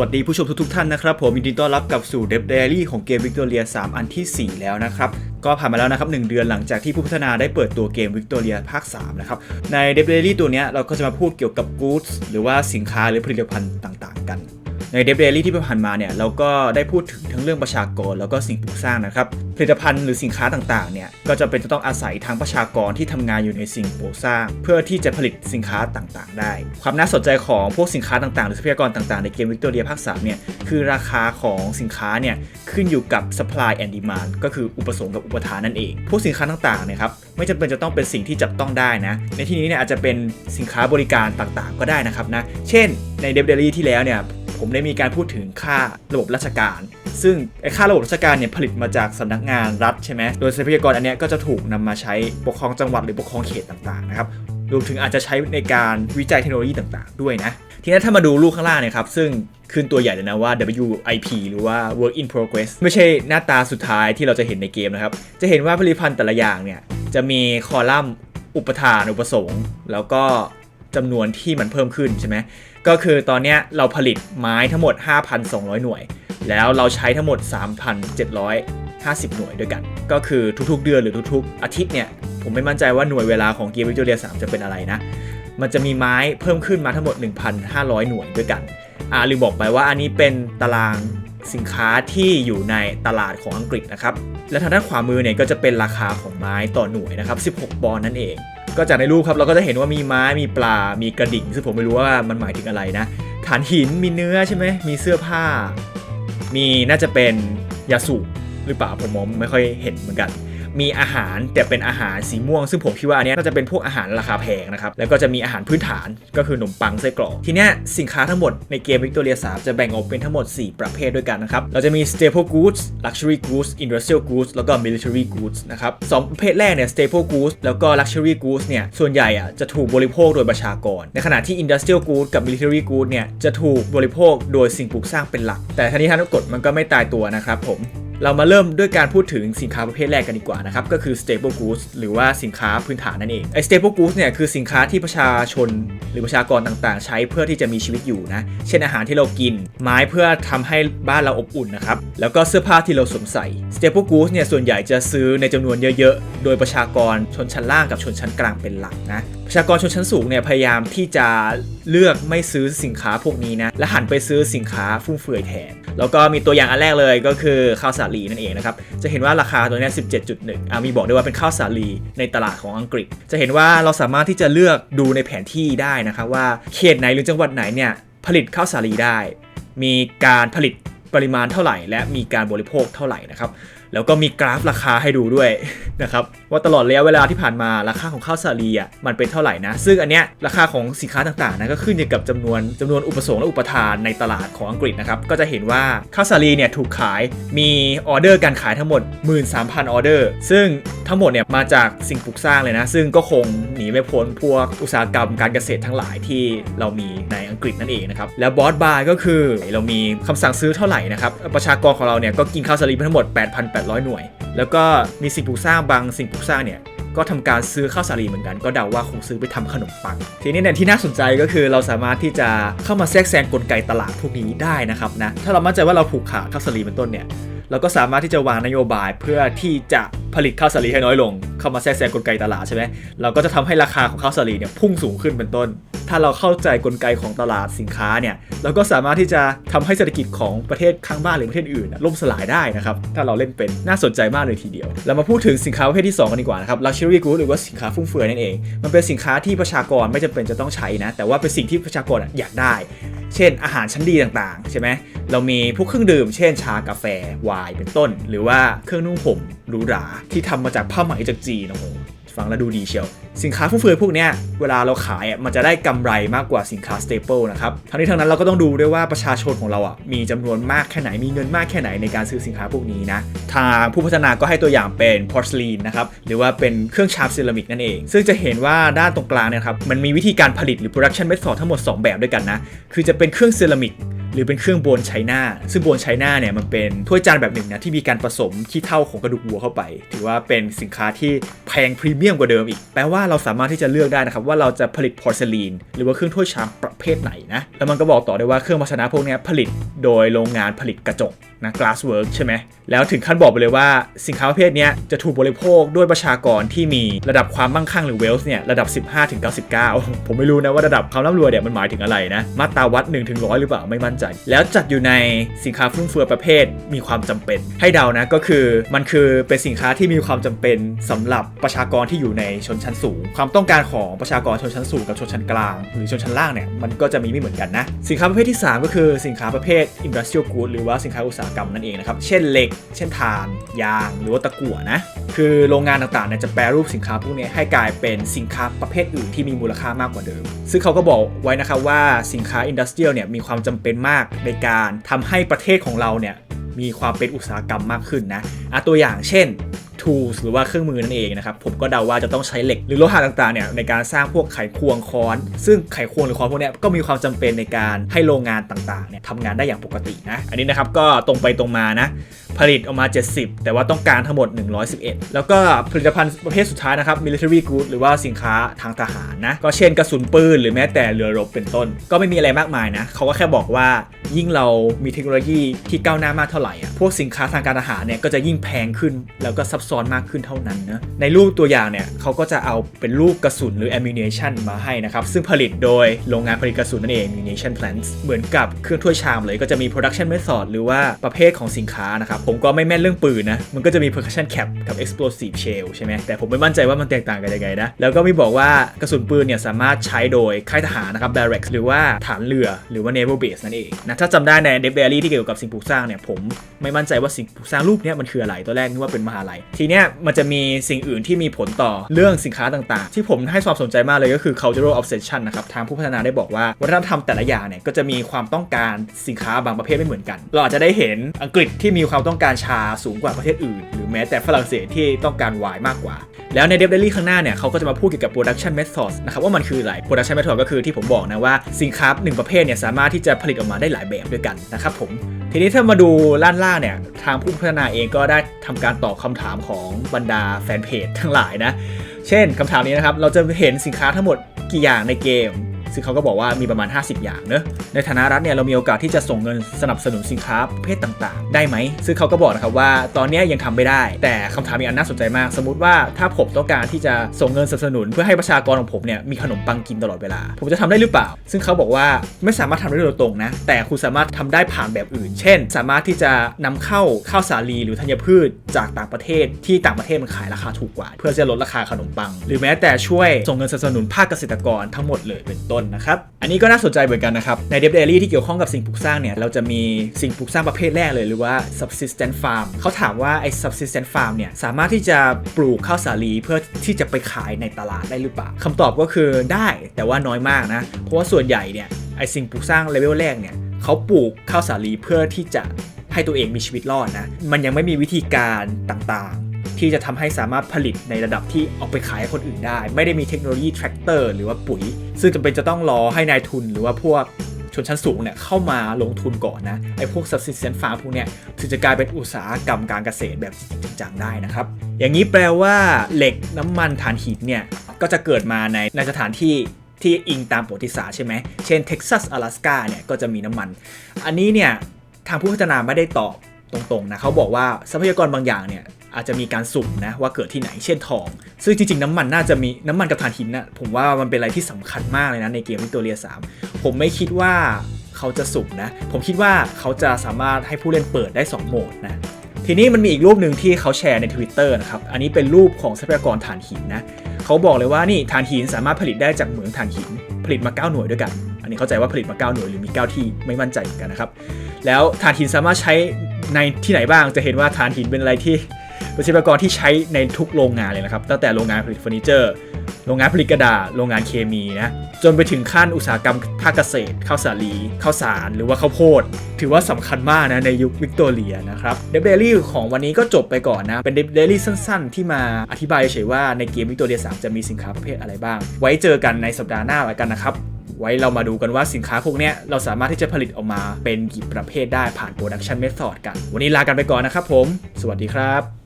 วัสดีผู้ชมทุกๆท่านนะครับ ผมยินดีต้อนรับกลับสู่เดบเดลี่ของเกมวิกตอเรีย3 อันทีสี่ 4 แล้วนะครับ ก็ผ่านมาแล้วนะครับ 1 เดือนหลังจากที่ผู้พัฒนาได้เปิดตัวเกมวิกตอเรียภาค 3 นะครับ ในเดบเดลี่ตัวนี้เราก็จะมาพูดเกี่ยวกับกู๊ดหรือว่าสินค้าหรือผลิตภัณฑ์ต่างๆ กัน ในเดฟเดลี่ที่ผ่านมาเนี่ยเราก็ได้พูดถึงทั้งเรื่องประชากร แล้วก็สิ่งปลูกสร้างนะครับผลิตภัณฑ์หรือสินค้าต่างๆเนี่ยก็จะเป็นจะต้องอาศัยทั้งประชากรที่ทำงานอยู่ในสิ่งปลูกสร้าง เพื่อที่จะผลิตสินค้าต่างๆ ได้ ความน่าสนใจของพวกสินค้าต่างๆ หรือทรัพยากรต่างๆ ในเกมวิกตอเรียภาค3เนี่ยคือราคาของสินค้าเนี่ยขึ้นอยู่กับ supply and demand ก็คืออุปสงค์กับอุปทานนั่นเอง พวกสินค้าต่างๆเนี่ยครับไม่จำเป็นจะต้องเป็นสิ่งที่จับต้องได้นะ ในที่นี้เนี่ยอาจจะเป็นสินค้าบริการต่างๆ ก็ได้นะครับนะ เช่นในเดฟเดลี่ที่แล้วเนี่ย ผมได้มีการพูดถึงค่าระบบราชการ ซึ่งไอ้ค่าระบบราชการเนี่ยผลิตมาจากสำนักงานรัฐใช่ไหมโดยทรัพยากรอันเนี้ยก็จะถูกนำมาใช้ปกครองจังหวัดหรือปกครองเขตต่างๆนะครับรวมถึงอาจจะใช้ในการวิจัยเทคโนโลยีต่างๆ ด้วยนะ ทีนี้ถ้ามาดูรูปข้างล่างเนี่ยครับ ซึ่งขึ้นตัวใหญ่เลยนะว่า WIP หรือว่า Work in Progress ไม่ใช่หน้าตาสุดท้ายที่เราจะเห็นในเกมนะครับ จะเห็นว่าผลิตภัณฑ์แต่ละอย่างเนี่ย จะมีคอลัมน์อุปทานอุปสงค์ แล้วก็จำนวนที่มันเพิ่มขึ้นใช่ไหม ก็คือตอนนี้เราผลิตไม้ทั้งหมด 5,200 หน่วย แล้วเราใช้ทั้งหมด 3,750 หน่วยด้วยกัน ก็คือทุกๆ เดือนหรือทุกๆ อาทิตย์เนี่ย ผมไม่มั่นใจว่าหน่วยเวลาของเกมวิกตอเรีย3จะเป็นอะไรนะ มันจะมีไม้เพิ่มขึ้นมาทั้งหมด 1,500 หน่วยด้วยกัน อ่าลืมบอกไปว่าอันนี้เป็นตารางสินค้าที่อยู่ในตลาดของอังกฤษนะครับ และทางด้านขวามือเนี่ยก็จะเป็นราคาของไม้ต่อหน่วยนะครับ 16 ปอนด์นั่นเอง ก็จากในรูปครับเราก็จะเห็นว่ามีไม้มีปลา มีกระดิ่งซึ่งผมไม่รู้ว่ามันหมายถึงอะไรนะฐานหินมีเนื้อใช่ไหมมีเสื้อผ้า มีน่าจะเป็นยาสูบหรือเปล่าผมมองไม่ค่อยเห็นเหมือนกัน มีอาหารแต่เป็นอาหารสีม่วง ซึ่งผมคิดว่าอันเนี้ยน่าจะเป็นพวกอาหารราคาแพงนะครับ แล้วก็จะมีอาหารพื้นฐานก็คือขนมปังไส้กรอก ทีเนี้ยสินค้าทั้งหมดในเกม Victoria 3จะแบ่งออกเป็นทั้งหมด 4 ประเภทด้วยกันนะครับ เราจะมี staple goods luxury goods industrial goods แล้วก็ military goods นะครับสองประเภทแรกเนี่ย staple goods แล้วก็ luxury goods เนี่ยส่วนใหญ่อะจะถูกบริโภคโดยประชากร ในขณะที่ industrial goods กับ military goods เนี่ยจะถูกบริโภคโดยสิ่งปลูกสร้างเป็นหลัก แต่ทั้งนี้ทั้งนั้นกฎมันก็ไม่ตายตัวนะครับผม เรามาเริ่มด้วยการพูดถึงสินค้าประเภทแรกกันดีกว่านะครับ ก็คือ staple goods หรือว่าสินค้าพื้นฐานนั่นเองไอ้ staple goods เนี่ยคือสินค้าที่ประชาชนหรือประชากรต่างๆ ใช้เพื่อที่จะมีชีวิตอยู่นะ เช่นอาหารที่เรากิน ไม้เพื่อทำให้บ้านเราอบอุ่นนะครับ แล้วก็เสื้อผ้าที่เราสวมใส่ staple goods เนี่ยส่วนใหญ่จะซื้อในจำนวนเยอะๆ โดยประชากรชนชั้นล่างกับชนชั้นกลางเป็นหลักนะ ประชากรชนชั้นสูงเนี่ยพยายามที่จะเลือกไม่ซื้อสินค้าพวกนี้นะ และหันไปซื้อสินค้าฟุ่มเฟือยแทน แล้วก็มีตัวอย่างอันแรกเลยก็คือข้าวสาลีนั่นเองนะครับ จะเห็นว่าราคาตัวนี้ 17.1อะมีบอกด้วยว่าเป็นข้าวสาลีในตลาดของอังกฤษ จะเห็นว่าเราสามารถที่จะเลือกดูในแผนที่ได้นะครับว่าเขตไหนหรือจังหวัดไหนเนี่ยผลิตข้าวสาลีได้ มีการผลิตปริมาณเท่าไหร่ และมีการบริโภคเท่าไหร่นะครับ แล้วก็มีกราฟราคาให้ดูด้วยนะครับว่าตลอดระยะเวลาที่ผ่านมาราคาของข้าวสาลีอะมันเป็นเท่าไหร่นะ ซึ่งอันเนี้ยราคาของสินค้าต่างๆนะก็ขึ้นอยู่กับจำนวนจำนวนอุปสงค์และอุปทานในตลาดของอังกฤษนะครับก็จะเห็นว่าข้าวสาลีเนี่ยถูกขายมีออเดอร์การขายทั้งหมด 13,000 ออเดอร์ ซึ่งทั้งหมดเนี่ยมาจากสิ่งปลูกสร้างเลยนะ ซึ่งก็คงหนีไม่พ้นพวกอุตสาหกรรมการเกษตรทั้งหลายที่เรามีในอังกฤษนั่นเองนะครับ แล้วบอสบายก็คือเรามีคำสั่งซื้อเท่าไหร่นะครับ ประชากรของเราเนี่ยก็กินข้าวสาลีไปทั้งหมด 8,800 หน่วย แล้วก็มีสิ่งปลูกสร้างบางสิ่งปลูกสร้างเนี่ยก็ทำการซื้อข้าวสาลีเหมือนกันก็เดาว่าคงซื้อไปทำขนมปัง ทีนี้เนี่ยที่น่าสนใจก็คือเราสามารถที่จะเข้ามาแทรกแซงกลไกตลาดพวกนี้ได้นะครับนะถ้าเรามั่นใจว่าเราผูกขาดข้าวสาลีเป็นต้นเนี่ยเราก็สามารถที่จะวางนโยบายเพื่อที่จะ ผลิตข้าวสาลีให้น้อยลง เข้ามาแทรกแซงกลไกตลาดใช่ไหมเราก็จะทำให้ราคาของข้าวสาลีเนี่ยพุ่งสูงขึ้นเป็นต้น ถ้าเราเข้าใจกลไกของตลาดสินค้าเนี่ยเราก็สามารถที่จะทำให้เศรษฐกิจของประเทศข้างบ้านหรือประเทศอื่นล่มสลายได้นะครับถ้าเราเล่นเป็นน่าสนใจมากเลยทีเดียวเรามาพูดถึงสินค้าประเภทที่ 2 กันดีกว่านะครับ luxury goods หรือว่าสินค้าฟุ่มเฟือยนั่นเอง มันเป็นสินค้าที่ประชากรไม่จำเป็นจะต้องใช้นะแต่ว่าเป็นสิ่งที่ประชากรอยากได้ เช่น อาหารชั้นดีต่างๆใช่ไหมเรามีพวกเครื่องดื่ม เช่นชากาแฟไวน์เป็นต้น หรือว่าเครื่องนุ่งห่มหรูหราที่ทำมาจากผ้าไหมจากจีนโอ้โหฟังแล้วดูดีเชียว สินค้าฟุ่มเฟือยพวกเนี้ยเวลาเราขายอะมันจะได้กำไรมากกว่าสินค้าสเตเปิลนะครับทั้งนี้ทั้งนั้นเราก็ต้องดูด้วยว่าประชาชนของเราอะมีจำนวนมากแค่ไหนมีเงินมากแค่ไหนในการซื้อสินค้าพวกนี้นะทางผู้พัฒนาก็ให้ตัวอย่างเป็นพอร์สลีนนะครับหรือว่าเป็นเครื่องชาร์ปเซรามิกนั่นเอง ซึ่งจะเห็นว่าด้านตรงกลางเนี่ยครับมันมีวิธีการผลิตหรือ production method ทั้งหมด 2 แบบด้วยกันนะคือจะเป็นเครื่องเซรามิก หรือเป็นเครื่องโบนไชน่าซึ่งโบนไชน่าเนี่ยมันเป็นถ้วยจานแบบหนึ่งนะที่มีการผสมขี้เถ้าของกระดูกวัวเข้าไป ถือว่าเป็นสินค้าที่แพงพรีเมียมกว่าเดิมอีก แปลว่าเราสามารถที่จะเลือกได้นะครับว่าเราจะผลิตพอร์เซลีนหรือว่าเครื่องถ้วยชามประเภทไหนนะ แล้วมันก็บอกต่อได้ว่าเครื่องภาชนะพวกนี้ผลิตโดยโรงงานผลิตกระจกนะ glasswork ใช่ไหม แล้วถึงขั้นบอกไปเลยว่าสินค้าประเภทนี้จะถูกบริโภคด้วยประชากรที่มีระดับความมั่งคั่งหรือ wealth เนี่ยระดับ 15ถึง99 ผมไม่รู้นะว่าระดับความร่ำรวยเนี่ยมันหมายถึงอะไรนะ มาตราวัด1-100 หรือเปล่าไม่มั่นใจแล้วจัดอยู่ในสินค้าฟุ่มเฟือยประเภทมีความจำเป็น ให้เดานะก็คือมันคือเป็นสินค้าที่มีความจำเป็นสำหรับประชากรที่อยู่ในชนชั้นสูง ความต้องการของประชากรชนชั้นสูงกับชนชั้นกลาง หรือชนชั้นล่างเนี่ยมันก็จะมีไม่เหมือนกันนะ สินค้าประเภทที่ 3 ก็คือสินค้าประเภท industrial good หรือว่าสินค้าอุตสาหกรรมนั่นเองนะครับเช่นเหล็ก เช่นถ่าน ยาง หรือว่าตะกั่วนะคือโรงงานต่างๆเนี่ยจะแปรรูปสินค้าพวกนี้ให้กลายเป็นสินค้าประเภทอื่นที่มีมูลค่ามากกว่าเดิม ซึ่งเขาก็บอกไว้นะครับว่าสินค้าอินดัสเทรียลเนี่ยมีความจำเป็นมากในการทำให้ประเทศของเราเนี่ยมีความเป็นอุตสาหกรรมมากขึ้นนะอะตัวอย่างเช่น tools หรือว่าเครื่องมือนั่นเองนะครับ ผมก็เดาว่าจะต้องใช้เหล็กหรือโลหะต่างๆเนี่ยในการสร้างพวกไขควงค้อน ซึ่งไขควงหรือค้อนพวกนี้ก็มีความจำเป็นในการให้โรงงานต่างๆเนี่ยทำงานได้อย่างปกตินะ อันนี้นะครับก็ตรงไปตรงมานะ ผลิตออกมา 70 แต่ว่าต้องการทั้งหมด 111 แล้วก็ผลิตภัณฑ์ประเภทสุดท้ายนะครับ military good หรือว่าสินค้าทางทหารนะ ก็เช่นกระสุนปืนหรือแม้แต่เรือรบเป็นต้น ก็ไม่มีอะไรมากมายนะ เขาก็แค่บอกว่ายิ่งเรามีเทคโนโลยีที่ก้าวหน้ามากเท่าไหร่อะพวกสินค้าทางการทหารเนี่ยก็จะยิ่งแพงขึ้น แล้วก็ซับซ้อนมากขึ้นเท่านั้นนะในรูปตัวอย่างเนี่ยเขาก็จะเอาเป็นรูปกระสุนหรือ ammunition มาให้นะครับซึ่งผลิตโดยโรงงานผลิตกระสุนนั่นเอง ammunition plants เหมือนกับเครื่องถ้วยชามเลยก็จะมี production method หรือว่าประเภทของสินค้านะครับผมก็ไม่แม่นเรื่องปืนนะ มันก็จะมี percussion cap กับ explosive shell ใช่ไหมแต่ผมไม่มั่นใจว่ามันแตกต่างกันยังไงนะ แล้วก็มีบอกว่ากระสุนปืนเนี่ยสามารถใช้โดยค่ายทหารนะครับ barracks หรือว่าฐานเรือหรือว่า naval base นั่นเองนะถ้าจำได้ใน d e v Diary ที่เกี่ยวกับสิ่งปลูกสร้างเนี่ยผมไม่มั่นใจว่าสิ่งปลูกสร้างรูปเนี้ยมันคืออะไรตัวแรกนึกว่าเป็นมหาลัยทีเนี้ยมันจะมีสิ่งอื่นที่มีผลต่อเรื่องสินค้าต่างๆ ที่ผมให้ความสนใจมากเลยก็คือ cultural obsession นะครับทางผู้พัฒนาได้บอกว่าวัฒนธรรมแต่ละอย่างเนี่ยก็จะมีความต้องการสินค้าบางประเภทไม่เหมือนกัน เราอาจจะได้เห็นอังกฤษที่มีความต้องการชาสูงกว่าประเทศอื่น หรือแม้แต่ฝรั่งเศสที่ต้องการไวน์มากกว่า แล้วในเดฟเดลี่ข้างหน้าเนี่ยเขาก็จะมาพูดเกี่ยวกับ production method นะครับว่ามันคืออะไร production method ก็คือที่ผมบอกนะว่าสินค้าหนึ่งประเภทเนี่ยสามารถที่จะผลิตออกมาได้หลายแบบด้วยกันนะครับผมทีนี้ถ้ามาดูล้านล่าเนี่ยทางผู้พัฒนาเองก็ได้ทำการตอบคำถามของบรรดาแฟนเพจทั้งหลายนะเช่นคำถามนี้นะครับเราจะเห็นสินค้าทั้งหมดกี่อย่างในเกม ซึ่งเขาก็บอกว่ามีประมาณ 50 อย่างเนอะในฐานะรัฐเนี่ยเรามีโอกาสที่จะส่งเงินสนับสนุนสินค้าประเภทต่างๆ ได้ไหม ซึ่งเขาก็บอกนะครับว่าตอนนี้ยังทำไม่ได้ แต่คำถามอีกอันน่าสนใจมาก สมมติว่าถ้าผมต้องการที่จะส่งเงินสนับสนุน เพื่อให้ประชากรของผมเนี่ยมีขนมปังกินตลอดเวลา ผมจะทำได้หรือเปล่า ซึ่งเขาบอกว่าไม่สามารถทำได้โดยตรงนะ แต่คุณสามารถทำได้ผ่านแบบอื่น เช่น สามารถที่จะนำเข้าข้าวสาลีหรือธัญพืชจากต่างประเทศที่ต่างประเทศมันขายราคาถูกกว่า เพื่อจะลดราคาขนมปัง หรือแม้แต่ช่วยส่งเงินสนับสนุนภาคเกษตรกรทั้งหมดเลยเป็นต้นนะครับ อันนี้ก็น่าสนใจเหมือนกันนะครับ ในเดฟเดลี่ที่เกี่ยวข้องกับสิ่งปลูกสร้างเนี่ย เราจะมีสิ่งปลูกสร้างประเภทแรกเลยหรือว่า subsistent farm เขาถามว่าไอ้ subsistent farm เนี่ย สามารถที่จะปลูกข้าวสาลีเพื่อที่จะไปขายในตลาดได้หรือเปล่าคำตอบก็คือได้แต่ว่าน้อยมากนะ เพราะว่าส่วนใหญ่เนี่ยไอ้สิ่งปลูกสร้างเลเวลแรกเนี่ยเขาปลูกข้าวสาลีเพื่อที่จะให้ตัวเองมีชีวิตรอดนะ มันยังไม่มีวิธีการต่าง ที่จะทำให้สามารถผลิตในระดับที่เอาไปขายให้คนอื่นได้ ไม่ได้มีเทคโนโลยีแทรกเตอร์หรือว่าปุ๋ย ซึ่งจำเป็นจะต้องรอให้นายทุนหรือว่าพวกชนชั้นสูงเนี่ยเข้ามาลงทุนก่อนนะไอ้พวก subsistence farm พวกเนี้ยถึงจะกลายเป็นอุตสาหกรรมการเกษตรแบบจริงจังได้นะครับ อย่างนี้แปลว่าเหล็กน้ำมันถ่านหินเนี่ยก็จะเกิดมาในในสถานที่ที่อิงตามประวัติศาสตร์ใช่ไหม เช่นเท็กซัสอลาสกาเนี่ยก็จะมีน้ำมัน อันนี้เนี่ยทางผู้พัฒนาไม่ได้ตอบตรงๆนะเขาบอกว่าทรัพยากรบางอย่างเนี่ย อาจจะมีการสุ่มนะว่าเกิดที่ไหนเช่นทอง ซึ่งจริง ๆ น้ำมันน่าจะมีน้ำมันกับถ่านหินนะผมว่ามันเป็นอะไรที่สำคัญมากเลยนะในเกมวิกตอเรีย 3 ผมไม่คิดว่าเขาจะสุ่มนะ ผมคิดว่าเขาจะสามารถให้ผู้เล่นเปิดได้ 2 โหมดนะ ทีนี้มันมีอีกรูปหนึ่งที่เขาแชร์ใน Twitter นะครับ อันนี้เป็นรูปของทรัพยากรถ่านหินนะเขาบอกเลยว่านี่ถ่านหินสามารถผลิตได้จากเหมืองถ่านหิน ผลิตมา 9 หน่วยด้วยกัน อันนี้เข้าใจว่าผลิตมา 9 หน่วยหรือมี 9 ที่ไม่มั่นใจเหมือนกันนะครับ แล้วถ่านหินสามารถใช้ในที่ไหนบ้าง จะเห็นว่าถ่านหินเป็นอะไรที่ เป็นทรัพยากรที่ใช้ในทุกโรงงานเลยนะครับ ตั้งแต่โรงงานผลิตเฟอร์นิเจอร์โรงงานผลิตกระดาษโรงงานเคมีนะจนไปถึงขั้นอุตสาหกรรมภาคเกษตรข้าวสาลีข้าวสาร หรือว่าข้าวโพด ถือว่าสำคัญมากนะในยุควิกตอเรียนะครับเดฟเดลี่ของวันนี้ก็จบไปก่อนนะ เป็นเดฟเดลี่สั้นๆ ที่มาอธิบายเฉยๆว่าในเกมวิกตอเรีย 3 จะมีสินค้าประเภทอะไรบ้าง ไว้เจอกันในสัปดาห์หน้าแล้วกันนะครับไว้เรามาดูกันว่าสินค้าพวกนี้เราสามารถที่จะผลิตออกมาเป็นกี่ประเภทได้ผ่าน Production Method กัน วันนี้ลากันไปก่อนนะครับผม สวัสดีครับ